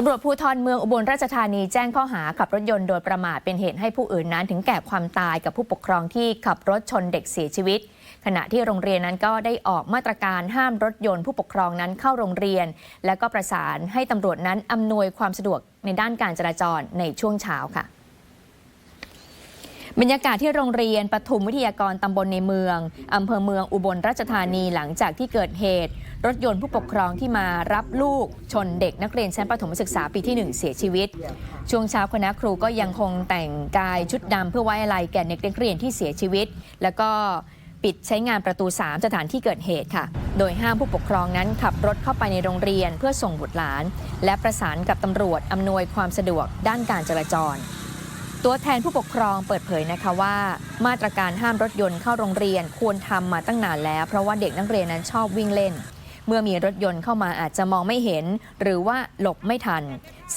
ตำรวจภูธรเมืองอุบลราชธานีแจ้งข้อหาขับรถยนต์โดยประมาทเป็นเหตุให้ผู้อื่นนั้นถึงแก่ความตายกับผู้ปกครองที่ขับรถชนเด็กเสียชีวิต ขณะที่โรงเรียนนั้นก็ได้ออกมาตรการห้ามรถยนต์ผู้ปกครองนั้นเข้าโรงเรียน และก็ประสานให้ตำรวจนั้นอำนวยความสะดวกในด้านการจราจรในช่วงเช้าค่ะ บรรยากาศที่โรงเรียนปฐุมวิทยากรตำบลในเมืองอำเภอเมืองอุบลราชธานีหลังจากที่เกิดเหตุ รถยนต์ผู้ปกครองที่มารับลูกชนเด็กนักเรียนชั้นประถมศึกษาปีที่ 1 เสียชีวิต ช่วงเช้าคณะครูก็ยังคงแต่งกายชุดดำเพื่อไว้อะไรแก่เด็กนักเรียนที่เสียชีวิต แล้วก็ปิดใช้งานประตู 3 สถานที่เกิดเหตุค่ะ โดยห้ามผู้ปกครองนั้นขับรถเข้าไปในโรงเรียนเพื่อส่งบุตรหลาน และประสานกับตำรวจอำนวยความสะดวกด้านการจราจร ตัวแทนผู้ปกครองเปิดเผยนะคะว่า มาตรการห้ามรถยนต์เข้าโรงเรียนควรทำมาตั้งนานแล้ว เพราะว่าเด็กนักเรียนนั้นชอบวิ่งเล่น เมื่อมีรถยนต์เข้ามาอาจจะมองไม่เห็น หรือว่าหลบไม่ทัน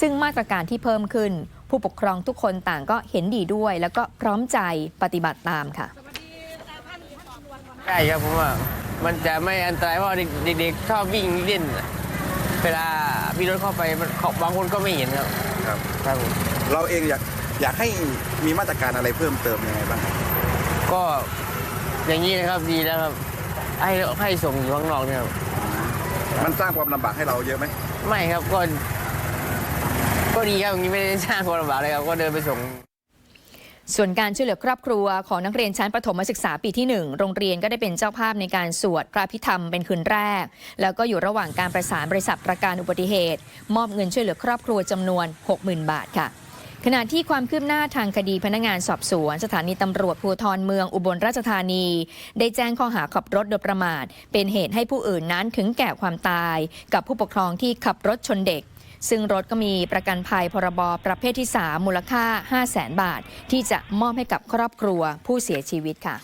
ซึ่งมาตรการที่เพิ่มขึ้น ผู้ปกครองทุกคนต่างก็เห็นดีด้วย แล้วก็พร้อมใจปฏิบัติตามค่ะใช่ครับผมว่ามันจะไม่อันตรายเพราะเด็กๆชอบวิ่งเล่นเวลามีรถเข้าไปมันบางคนก็ไม่เห็นครับ ครับครับผมเราเองอยาก อยากให้มีมาตรการอะไรเพิ่มเติมยังไงบ้างครับก็อย่างนี้นะครับดีแล้วครับให้ให้ส่งอยู่ข้างนอกเนี่ยครับมันสร้างความลำบากให้เราเยอะไหมไม่ครับก็ก็ดีครับอย่างนี้ไม่ได้สร้างความลำบากเลยครับก็เดินไปส่ง ส่วนการช่วยเหลือครอบครัวของนักเรียนชั้นประถมศึกษาปีที่ 1 โรงเรียนก็ได้เป็นเจ้าภาพในการสวดพระพิธรรมเป็นคืนแรก แล้วก็อยู่ระหว่างการประสานบริษัทประกันอุบัติเหตุ มอบเงินช่วยเหลือครอบครัวจำนวน 60,000 บาทค่ะ ขณะที่ความคืบหน้าทางคดีพนักงานสอบสวน สถานีตำรวจภูธรเมืองอุบลราชธานี ได้แจ้งข้อหาขับรถโดยประมาท เป็นเหตุให้ผู้อื่นนั้นถึงแก่ความตาย กับผู้ปกครองที่ขับรถชนเด็ก ซึ่งรถก็มีประกันภัยพรบประเภทที่ 3 มูลค่า 5 0 0แสนบาท ที่จะมอบให้กับครอบครัวผู้เสียชีวิตค่ะ